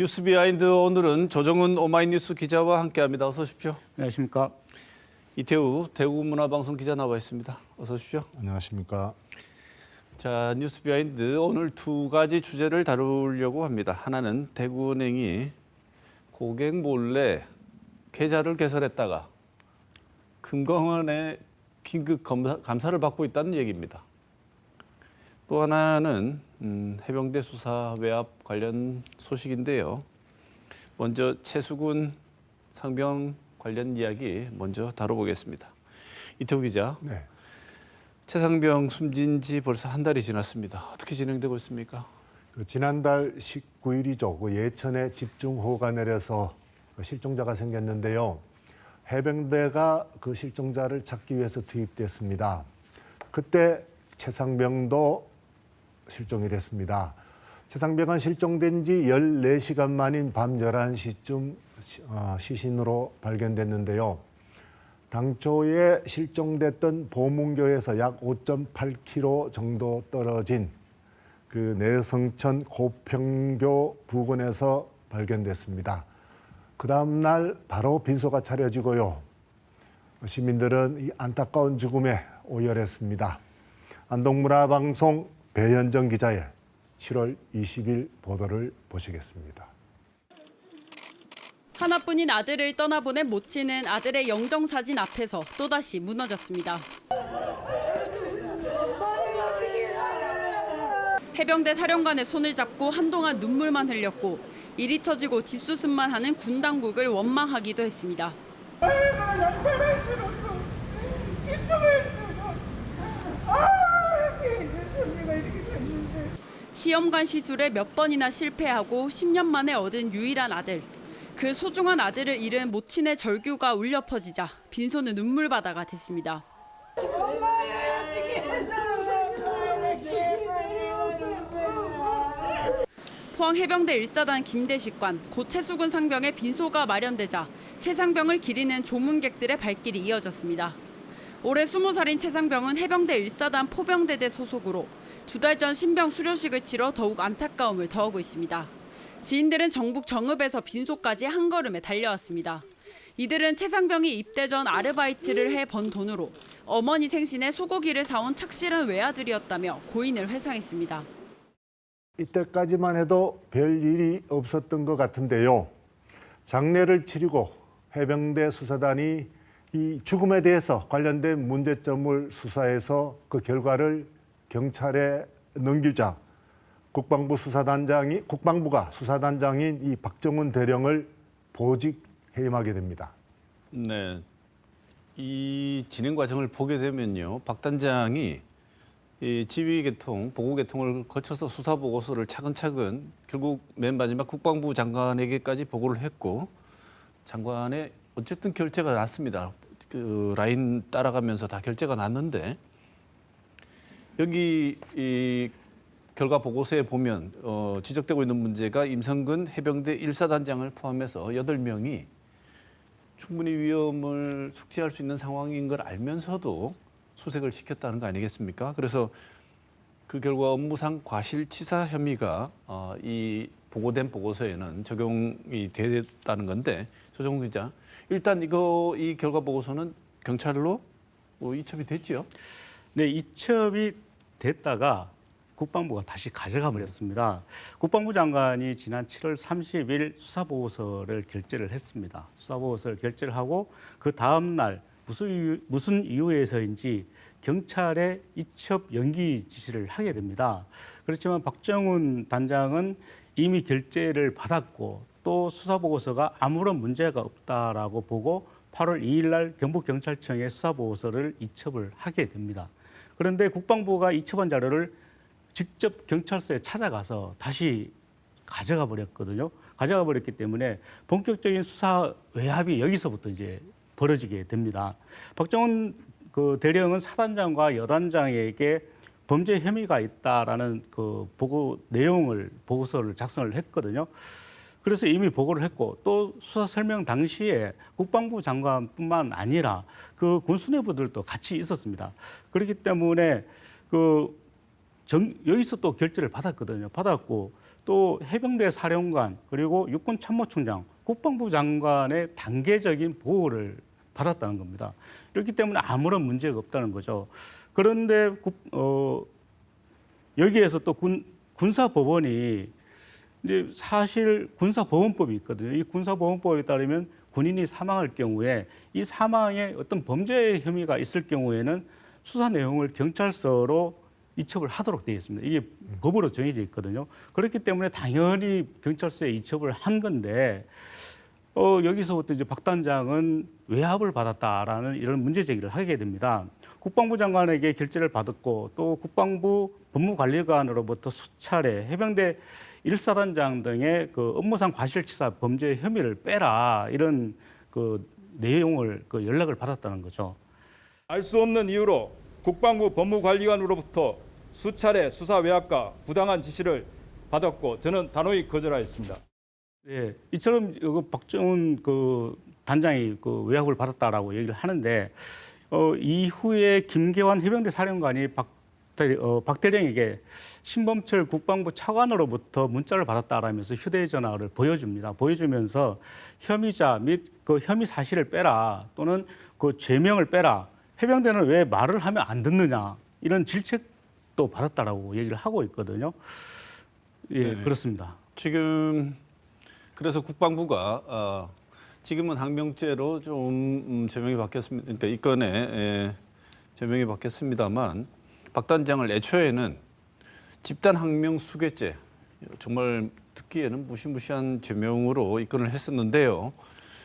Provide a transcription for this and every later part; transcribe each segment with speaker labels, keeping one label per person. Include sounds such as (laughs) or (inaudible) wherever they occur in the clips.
Speaker 1: 뉴스 비하인드 오늘은 조정은 오마이뉴스 기자와 함께합니다. 어서 오십시오.
Speaker 2: 안녕하십니까.
Speaker 1: 이태우 대구문화방송 기자 나와 있습니다. 어서 오십시오.
Speaker 3: 안녕하십니까.
Speaker 1: 자 뉴스 비하인드 오늘 두 가지 주제를 다루려고 합니다. 하나는 대구은행이 고객 몰래 계좌를 개설했다가 금감원의 긴급 검사, 감사를 받고 있다는 얘기입니다. 또 하나는 음, 해병대 수사 외압 관련 소식인데요. 먼저 최수군 상병 관련 이야기 먼저 다뤄보겠습니다. 이태우 기자,
Speaker 3: 네.
Speaker 1: 최상병 숨진 지 벌써 한 달이 지났습니다. 어떻게 진행되고 있습니까?
Speaker 3: 그 지난달 19일이죠. 그 예천에 집중호우가 내려서 그 실종자가 생겼는데요. 해병대가 그 실종자를 찾기 위해서 투입됐습니다. 그때 최상병도 실종이 됐습니다. 최상병은 실종된 지 14시간 만인 밤 11시쯤 어, 시신으로 발견됐는데요. 당초에 실종됐던 보문교에서 약 5.8km 정도 떨어진 그 내성천 고평교 부근에서 발견됐습니다. 그 다음 날 바로 빈소가 차려지고요. 시민들은 이 안타까운 죽음에 오열했습니다. 안동문화방송 배현정 기자의 7월 20일 보도를 보시겠습니다.
Speaker 4: 하나뿐인 아들을 떠나보낸 모친은 아들의 영정 사진 앞에서 또다시 무너졌습니다. 해병대 사령관의 손을 잡고 한동안 눈물만 흘렸고 일이 터지고 뒷수습만 하는 군 당국을 원망하기도 했습니다. 시험관 시술에 몇 번이나 실패하고 10년 만에 얻은 유일한 아들. 그 소중한 아들을 잃은 모친의 절규가 울려 퍼지자 빈소는 눈물바다가 됐습니다. 포항 해병대 1사단 김대식관, 고 최수근 상병의 빈소가 마련되자 최상병을 기리는 조문객들의 발길이 이어졌습니다. 올해 20살인 최상병은 해병대 1사단 포병대대 소속으로 두 달 전 신병 수료식을 치러 더욱 안타까움을 더하고 있습니다. 지인들은 정북 정읍에서 빈소까지 한 걸음에 달려왔습니다. 이들은 최상병이 입대 전 아르바이트를 해 번 돈으로 어머니 생신에 소고기를 사온 착실한 외아들이었다며 고인을 회상했습니다.
Speaker 3: 이때까지만 해도 별 일이 없었던 것 같은데요. 장례를 치르고 해병대 수사단이 이 죽음에 대해서 관련된 문제점을 수사해서 그 결과를 경찰에 넘기자 국방부 수사단장이 국방부가 수사단장인 이 박정훈 대령을 보직 해임하게 됩니다.
Speaker 1: 네. 이 진행 과정을 보게 되면요. 박 단장이 이 지휘 개통, 보고 개통을 거쳐서 수사 보고서를 차근차근 결국 맨 마지막 국방부 장관에게까지 보고를 했고 장관의 어쨌든 결재가 났습니다. 그 라인 따라가면서 다 결재가 났는데 여기 이 결과 보고서에 보면 어, 지적되고 있는 문제가 임성근 해병대 1사단장을 포함해서 여덟 명이 충분히 위험을 숙지할 수 있는 상황인 걸 알면서도 소색을 시켰다는 거 아니겠습니까? 그래서 그 결과 업무상 과실치사 혐의가 어, 이 보고된 보고서에는 적용이 됐다는 건데 조정 기자 일단 이거 이 결과 보고서는 경찰로 어, 이첩이 됐지요.
Speaker 2: 네, 이첩이 됐다가 국방부가 다시 가져가 버렸습니다. 국방부 장관이 지난 7월 30일 수사 보고서를 결재를 했습니다. 수사 보고서를 결재를 하고 그 다음 날 무슨 이유, 무슨 이유에서인지 경찰에 이첩 연기 지시를 하게 됩니다. 그렇지만 박정훈 단장은 이미 결재를 받았고 또 수사 보고서가 아무런 문제가 없다라고 보고 8월 2일 날 경북 경찰청에 수사 보고서를 이첩을 하게 됩니다. 그런데 국방부가 이첩한 자료를 직접 경찰서에 찾아가서 다시 가져가 버렸거든요. 가져가 버렸기 때문에 본격적인 수사 외압이 여기서부터 이제 벌어지게 됩니다. 박정훈 그 대령은 사단장과 여단장에게 범죄 혐의가 있다라는 그 보고 내용을 보고서를 작성을 했거든요. 그래서 이미 보고를 했고 또 수사 설명 당시에 국방부 장관뿐만 아니라 그 군수뇌부들도 같이 있었습니다. 그렇기 때문에 그 정, 여기서 또 결재를 받았거든요. 받았고 또 해병대 사령관 그리고 육군 참모총장, 국방부 장관의 단계적인 보호를 받았다는 겁니다. 그렇기 때문에 아무런 문제가 없다는 거죠. 그런데 국, 어, 여기에서 또 군, 군사법원이 이제 사실 군사보험법이 있거든요. 이 군사보험법에 따르면 군인이 사망할 경우에 이 사망에 어떤 범죄 혐의가 있을 경우에는 수사 내용을 경찰서로 이첩을 하도록 되어 있습니다. 이게 법으로 정해져 있거든요. 그렇기 때문에 당연히 경찰서에 이첩을 한 건데 어, 여기서부터 이제 박 단장은 외압을 받았다라는 이런 문제 제기를 하게 됩니다. 국방부 장관에게 결재를 받았고 또 국방부 법무관리관으로부터 수차례 해병대 일사단장 등의 그 업무상 과실치사 범죄 혐의를 빼라 이런 그 내용을 그 연락을 받았다는 거죠.
Speaker 5: 알 수 없는 이유로 국방부 법무관리관으로부터 수차례 수사 외압과 부당한 지시를 받았고 저는 단호히 거절하였습니다.
Speaker 2: 예, 이처럼 그 박정훈 그 단장이 그 외압을 받았다라고 얘기를 하는데 어, 이후에 김계환 해병대 사령관이 박, 대리, 어, 박 대령에게 신범철 국방부 차관으로부터 문자를 받았다라면서 휴대전화를 보여줍니다. 보여주면서 혐의자 및 그 혐의 사실을 빼라 또는 그 죄명을 빼라 해병대는 왜 말을 하면 안 듣느냐 이런 질책도 받았다라고 얘기를 하고 있거든요. 예,
Speaker 1: 네.
Speaker 2: 그렇습니다.
Speaker 1: 지금 그래서 국방부가 어, 지금은 항명죄로 좀 음, 제명이 바뀌었습니다. 그러니까 이 건에 에, 제명이 바뀌었습니다만 박 단장을 애초에는 집단 항명 수괴죄 정말 듣기에는 무시무시한 죄명으로 입건을 했었는데요.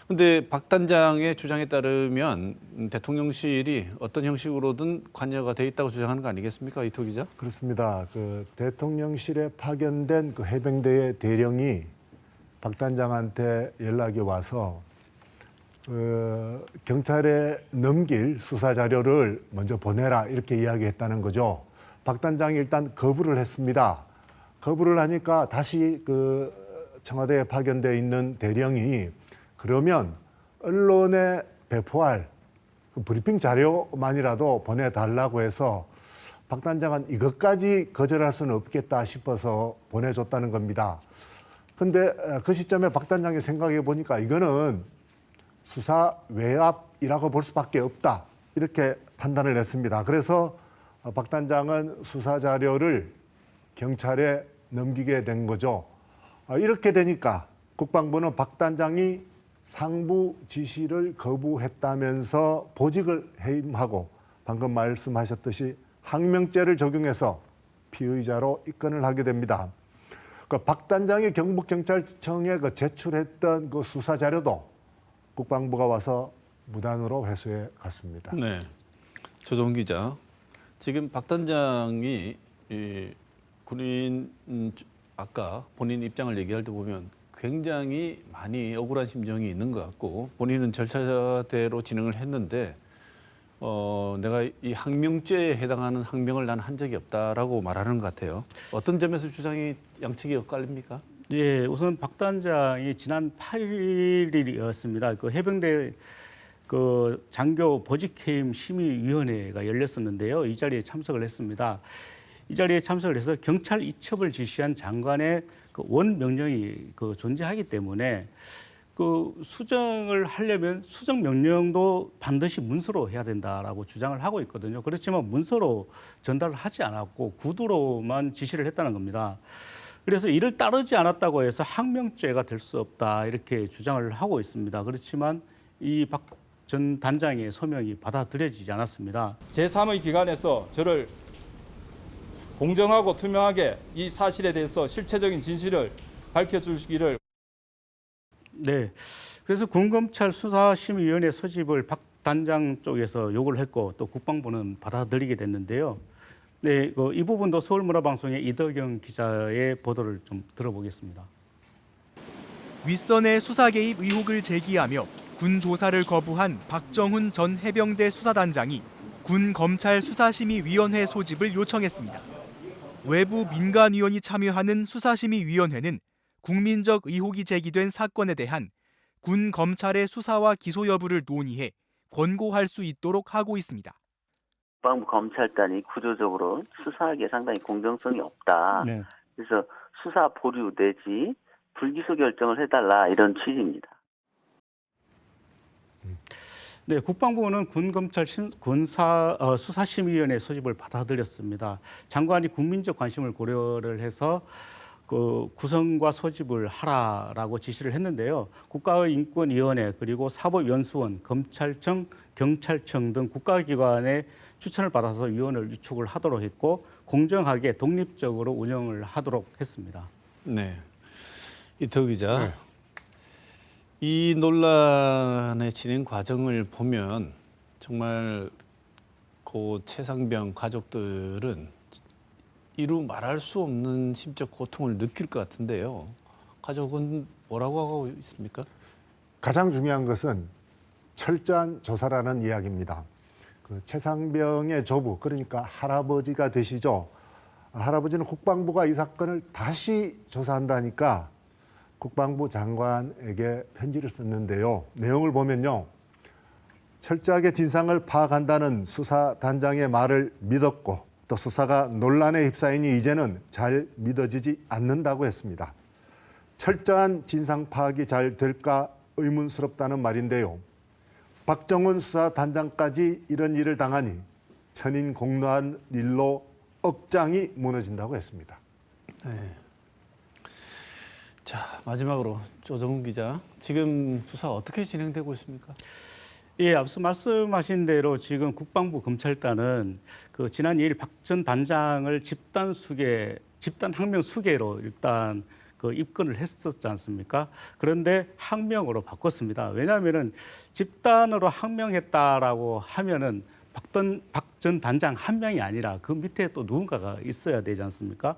Speaker 1: 근데 박 단장의 주장에 따르면 음, 대통령실이 어떤 형식으로든 관여가 돼 있다고 주장하는 거 아니겠습니까, 이토 기자?
Speaker 3: 그렇습니다. 그 대통령실에 파견된 그 해병대의 대령이 박 단장한테 연락이 와서 그 경찰에 넘길 수사 자료를 먼저 보내라 이렇게 이야기했다는 거죠. 박 단장이 일단 거부를 했습니다. 거부를 하니까 다시 그 청와대에 파견돼 있는 대령이 그러면 언론에 배포할 그 브리핑 자료만이라도 보내달라고 해서 박 단장은 이것까지 거절할 수는 없겠다 싶어서 보내줬다는 겁니다. 근데 그 시점에 박 단장이 생각해 보니까 이거는 수사 외압이라고 볼 수밖에 없다. 이렇게 판단을 했습니다. 그래서 어, 박 단장은 수사 자료를 경찰에 넘기게 된 거죠. 아, 이렇게 되니까 국방부는 박 단장이 상부 지시를 거부했다면서 보직을 해임하고 방금 말씀하셨듯이 항명죄를 적용해서 피의자로 입건을 하게 됩니다. 그 박 단장이 경북경찰청에 그 제출했던 그 수사 자료도 국방부가 와서 무단으로 회수해 갔습니다.
Speaker 1: 네. 조정 기자. 지금 박 단장이 이 군인 음, 아까 본인 입장을 얘기할 때 보면 굉장히 많이 억울한 심정이 있는 것 같고 본인은 절차대로 진행을 했는데 어 내가 이 항명죄에 해당하는 항명을 난 한 적이 없다라고 말하는 것 같아요. 어떤 점에서 주장이 양측이 엇갈립니까?
Speaker 2: 예, 우선 박 단장이 지난 8일이었습니다. 그 해병대 그 장교 보직해임 심의위원회가 열렸었는데요. 이 자리에 참석을 했습니다. 이 자리에 참석을 해서 경찰 이첩을 지시한 장관의 그 원 명령이 그 존재하기 때문에 그 수정을 하려면 수정 명령도 반드시 문서로 해야 된다라고 주장을 하고 있거든요. 그렇지만 문서로 전달을 하지 않았고 구두로만 지시를 했다는 겁니다. 그래서 이를 따르지 않았다고 해서 항명죄가 될 수 없다 이렇게 주장을 하고 있습니다. 그렇지만 이 박 전 단장의 소명이 받아들여지지 않았습니다.
Speaker 5: 제3의 기관에서 저를 공정하고 투명하게 이 사실에 대해서 실체적인 진실을 밝혀주시기를
Speaker 2: 네. 그래서 군검찰 수사심의위원회 소집을 박 단장 쪽에서 요구를 했고 또 국방부는 받아들이게 됐는데요. 네, 그이 부분도 서울문화방송의 이덕영 기자의 보도를 좀 들어보겠습니다.
Speaker 6: 윗선의 수사 개입 의혹을 제기하며 군 조사를 거부한 박정훈 전 해병대 수사단장이 군 검찰 수사심의위원회 소집을 요청했습니다. 외부 민간위원이 참여하는 수사심의위원회는 국민적 의혹이 제기된 사건에 대한 군 검찰의 수사와 기소 여부를 논의해 권고할 수 있도록 하고 있습니다.
Speaker 7: 국방부 검찰단이 구조적으로 수사하기에 상당히 공정성이 없다.
Speaker 2: 네.
Speaker 7: 그래서 수사 보류 내지 불기소 결정을 해달라 이런 취지입니다.
Speaker 2: 네, 국방부는 군검찰 심- 군사 어, 수사심의위원회 소집을 받아들였습니다. 장관이 국민적 관심을 고려를 해서 그 구성과 소집을 하라라고 지시를 했는데요. 국가인권위원회 그리고 사법연수원, 검찰청, 경찰청 등 국가기관의 추천을 받아서 위원을 위촉을 하도록 했고 공정하게 독립적으로 운영을 하도록 했습니다.
Speaker 1: 네. 이태우 기자. 이 논란의 진행 과정을 보면 정말 고 최상병 가족들은 이루 말할 수 없는 심적 고통을 느낄 것 같은데요. 가족은 뭐라고 하고 있습니까?
Speaker 3: 가장 중요한 것은 철저한 조사라는 이야기입니다. 그 최상병의 조부 그러니까 할아버지가 되시죠. 할아버지는 국방부가 이 사건을 다시 조사한다니까 국방부 장관에게 편지를 썼는데요. 내용을 보면요. 철저하게 진상을 파악한다는 수사단장의 말을 믿었고 또 수사가 논란에 휩싸이니 이제는 잘 믿어지지 않는다고 했습니다. 철저한 진상 파악이 잘 될까 의문스럽다는 말인데요. 박정훈 수사단장까지 이런 일을 당하니 천인공노한 일로 억장이 무너진다고 했습니다.
Speaker 1: 자, 마지막으로 조정훈 기자. 지금 수사 어떻게 진행되고 있습니까?
Speaker 2: 예, 앞서 말씀하신 대로 지금 국방부 검찰단은 그 지난 2일 박 전 단장을 집단 수계, 집단 항명 수계로 일단 그 입건을 했었지 않습니까? 그런데 항명으로 바꿨습니다. 왜냐하면은 집단으로 항명했다라고 하면은 박던 박전 단장 한 명이 아니라 그 밑에 또 누군가가 있어야 되지 않습니까?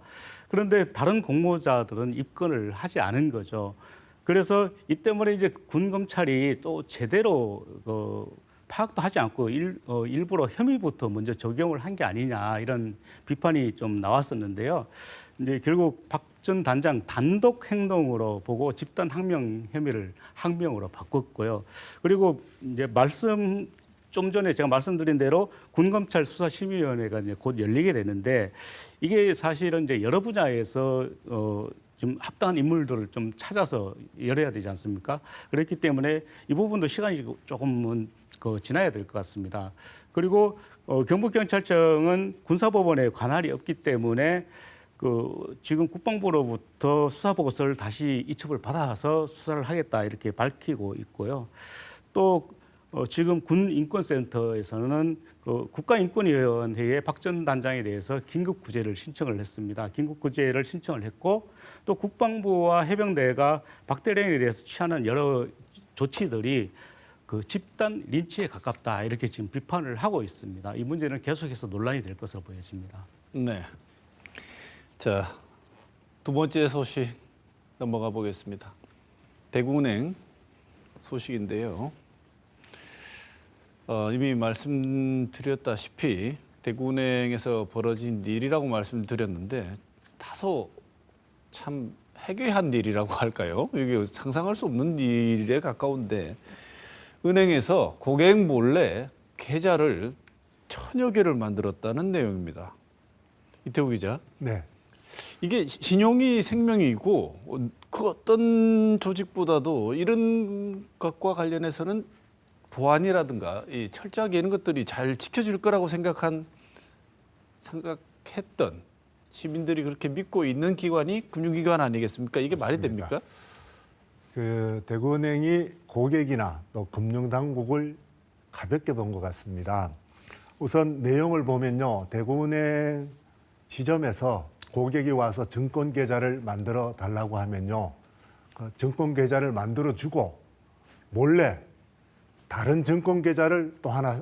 Speaker 2: 그런데 다른 공모자들은 입건을 하지 않은 거죠. 그래서 이 때문에 이제 군 검찰이 또 제대로 그 파악도 하지 않고 일, 어, 일부러 혐의부터 먼저 적용을 한 게 아니냐 이런 비판이 좀 나왔었는데요. 이제 결국 박 전 단장 단독 행동으로 보고 집단 항명 혐의를 항명으로 바꿨고요. 그리고 이제 말씀 좀 전에 제가 말씀드린 대로 군검찰 수사심의위원회가 이제 곧 열리게 되는데 이게 사실은 이제 여러 분야에서 어, 좀 합당한 인물들을 좀 찾아서 열어야 되지 않습니까? 그렇기 때문에 이 부분도 시간이 조금은 그 지나야 될 것 같습니다. 그리고 어, 경북경찰청은 군사법원에 관할이 없기 때문에 그 지금 국방부로부터 수사 보고서를 다시 이첩을 받아서 수사를 하겠다 이렇게 밝히고 있고요. 또 어, 지금 군 인권센터에서는 그 국가인권위원회에 박전 단장에 대해서 긴급 구제를 신청을 했습니다. 긴급 구제를 신청을 했고 또 국방부와 해병대가 박 대령에 대해서 취하는 여러 조치들이 그 집단 린치에 가깝다 이렇게 지금 비판을 하고 있습니다. 이 문제는 계속해서 논란이 될 것으로 보여집니다.
Speaker 1: 네. 자, 두 번째 소식 넘어가 보겠습니다. 대구은행 소식인데요. 어, 이미 말씀드렸다시피 대구은행에서 벌어진 일이라고 말씀드렸는데 다소 참 해괴한 일이라고 (laughs) 할까요? 이게 상상할 수 없는 일에 가까운데 은행에서 고객 몰래 계좌를 천여 개를 만들었다는 내용입니다. 이태우 기자.
Speaker 3: 네.
Speaker 1: 이게 신용이 생명이고 어, 그 어떤 조직보다도 이런 것과 관련해서는 보안이라든가 이 철저하게 이런 것들이 잘 지켜질 거라고 생각한 생각했던 시민들이 그렇게 믿고 있는 기관이 금융기관 아니겠습니까? 이게 말이
Speaker 3: 맞습니다.
Speaker 1: 됩니까?
Speaker 3: 그 대구은행이 고객이나 또 금융당국을 가볍게 본 것 같습니다. 우선 내용을 보면요. 대구은행 지점에서 고객이 와서 증권 계좌를 만들어 달라고 하면요. 그 증권 계좌를 만들어 주고 몰래 다른 증권 계좌를 또 하나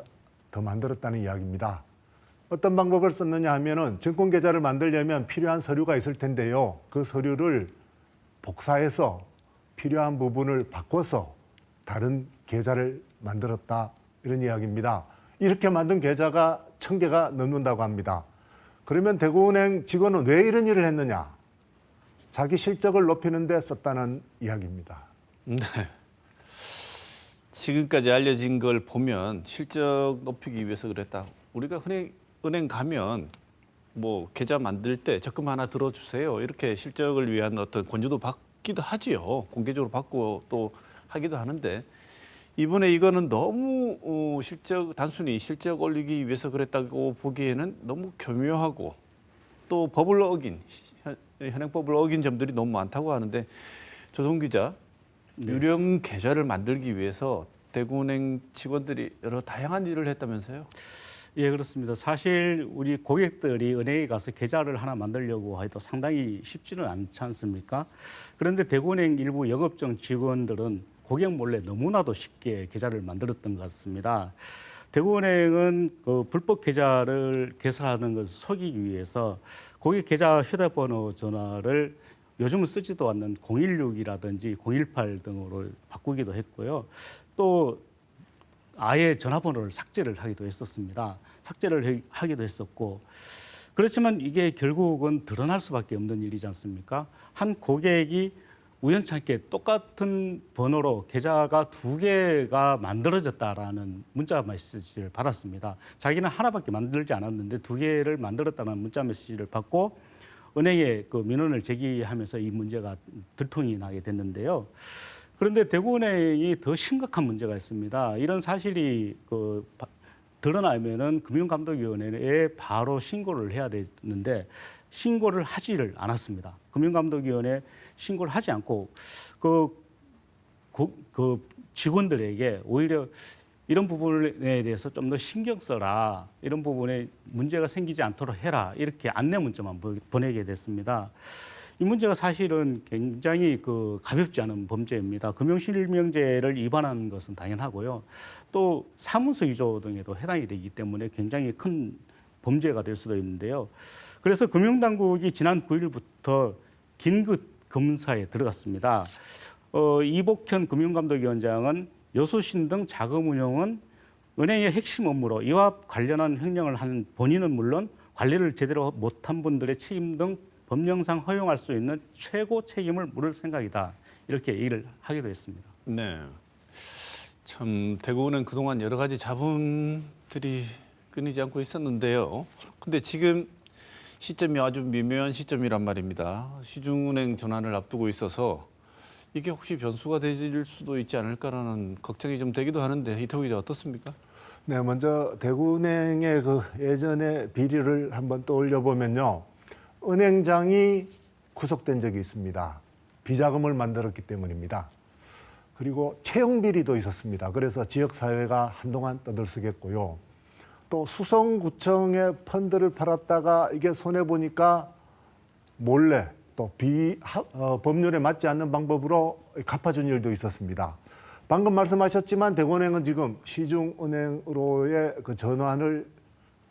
Speaker 3: 더 만들었다는 이야기입니다. 어떤 방법을 썼느냐 하면은 증권 계좌를 만들려면 필요한 서류가 있을 텐데요. 그 서류를 복사해서 필요한 부분을 바꿔서 다른 계좌를 만들었다 이런 이야기입니다. 이렇게 만든 계좌가 천 개가 넘는다고 합니다. 그러면 대구은행 직원은 왜 이런 일을 했느냐? 자기 실적을 높이는 데 썼다는 이야기입니다.
Speaker 1: 네. 지금까지 알려진 걸 보면 실적 높이기 위해서 그랬다. 우리가 은행 은행 가면 뭐 계좌 만들 때 적금 하나 들어주세요. 이렇게 실적을 위한 어떤 권유도 받기도 하지요. 공개적으로 받고 또 하기도 하는데 이번에 이거는 너무 어, 실적 단순히 실적 올리기 위해서 그랬다고 보기에는 너무 교묘하고 또 법을 어긴 현- 현행법을 어긴 점들이 너무 많다고 하는데 조동 기자 유령 계좌를 만들기 위해서 대구은행 직원들이 여러 다양한 일을 했다면서요?
Speaker 2: 예, 그렇습니다. 사실 우리 고객들이 은행에 가서 계좌를 하나 만들려고 해도 상당히 쉽지는 않지 않습니까? 그런데 대구은행 일부 영업정 직원들은 고객 몰래 너무나도 쉽게 계좌를 만들었던 것 같습니다. 대구은행은 그 불법 계좌를 개설하는 것을 속이기 위해서 고객 계좌 휴대번호 전화를 요즘은 쓰지도 않는 016이라든지 018 등으로 바꾸기도 했고요. 또 아예 전화번호를 삭제를 하기도 했었습니다. 삭제를 해- 하기도 했었고 그렇지만 이게 결국은 드러날 수밖에 없는 일이지 않습니까? 한 고객이 우연찮게 똑같은 번호로 계좌가 두 개가 만들어졌다라는 문자 메시지를 받았습니다. 자기는 하나밖에 만들지 않았는데 두 개를 만들었다는 문자 메시지를 받고 은행에 그 민원을 제기하면서 이 문제가 들통이 나게 됐는데요. 그런데 대구은행이 더 심각한 문제가 있습니다. 이런 사실이 그 바- 드러나면은 금융감독위원회에 바로 신고를 해야 되는데 신고를 하지를 않았습니다. 금융감독위원회 신고를 하지 않고 그, 고- 그 직원들에게 오히려 이런 부분에 대해서 좀 더 신경 써라. 이런 부분에 문제가 생기지 않도록 해라. 이렇게 안내 문자만 보- 보내게 됐습니다. 이 문제가 사실은 굉장히 그 가볍지 않은 범죄입니다. 금융실명제를 위반한 것은 당연하고요. 또 사무소 위조 등에도 해당이 되기 때문에 굉장히 큰 범죄가 될 수도 있는데요. 그래서 금융당국이 지난 9일부터 긴급 검사에 들어갔습니다. 어, 이복현 금융감독위원장은 여수신 등 자금 운용은 은행의 핵심 업무로 이와 관련한 횡령을 한 본인은 물론 관리를 제대로 못한 분들의 책임 등 법령상 허용할 수 있는 최고 책임을 물을 생각이다. 이렇게 얘기를 하기도 했습니다.
Speaker 1: 네. 참 대구는 그동안 여러 가지 잡음들이 끊이지 않고 있었는데요. 근데 지금 시점이 아주 미묘한 시점이란 말입니다. 시중은행 전환을 앞두고 있어서 이게 혹시 변수가 되질 수도 있지 않을까라는 걱정이 좀 되기도 하는데 이태우 기자 어떻습니까?
Speaker 3: 네, 먼저 대구은행의 그 예전의 비리를 한번 떠올려 보면요. 은행장이 구속된 적이 있습니다. 비자금을 만들었기 때문입니다. 그리고 채용 비리도 있었습니다. 그래서 지역 사회가 한동안 떠들썩했고요. 또 수성구청에 펀드를 팔았다가 이게 손해 보니까 몰래 또 비, 하- 어, 법률에 맞지 않는 방법으로 갚아준 일도 있었습니다. 방금 말씀하셨지만 대구은행은 지금 시중은행으로의 그 전환을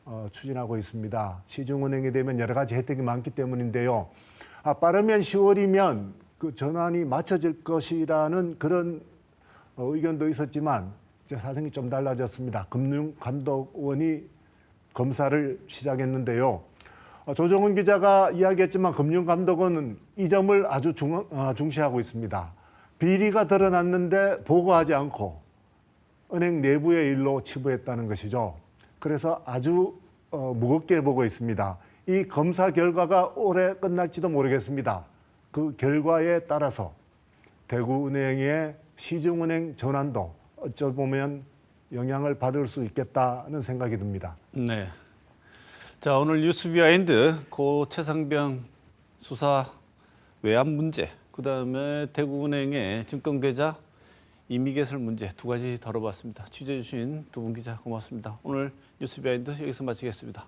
Speaker 3: 어, 추진하고 있습니다. 시중은행이 되면 여러 가지 혜택이 많기 때문인데요. 아, 빠르면 10월이면 그 전환이 맞춰질 것이라는 그런 어, 의견도 있었지만 이제 사정이 좀 달라졌습니다. 금융감독원이 검사를 시작했는데요. 어, 조정훈 기자가 이야기했지만 금융감독원은 이 점을 아주 중, 어, 중시하고 있습니다. 비리가 드러났는데 보고하지 않고 은행 내부의 일로 치부했다는 것이죠. 그래서 아주 어, 무겁게 보고 있습니다. 이 검사 결과가 올해 끝날지도 모르겠습니다. 그 결과에 따라서 대구은행의 시중은행 전환도 어쩌 보면 영향을 받을 수 있겠다는 생각이 듭니다.
Speaker 1: 네. 자 오늘 뉴스 비하인드 고 최상병 수사 외압 문제, 그 다음에 대구은행의 증권계좌 임의개설 문제 두 가지 다뤄봤습니다. 취재해 주신 두 분 기자 고맙습니다. 오늘 뉴스 비하인드 여기서 마치겠습니다.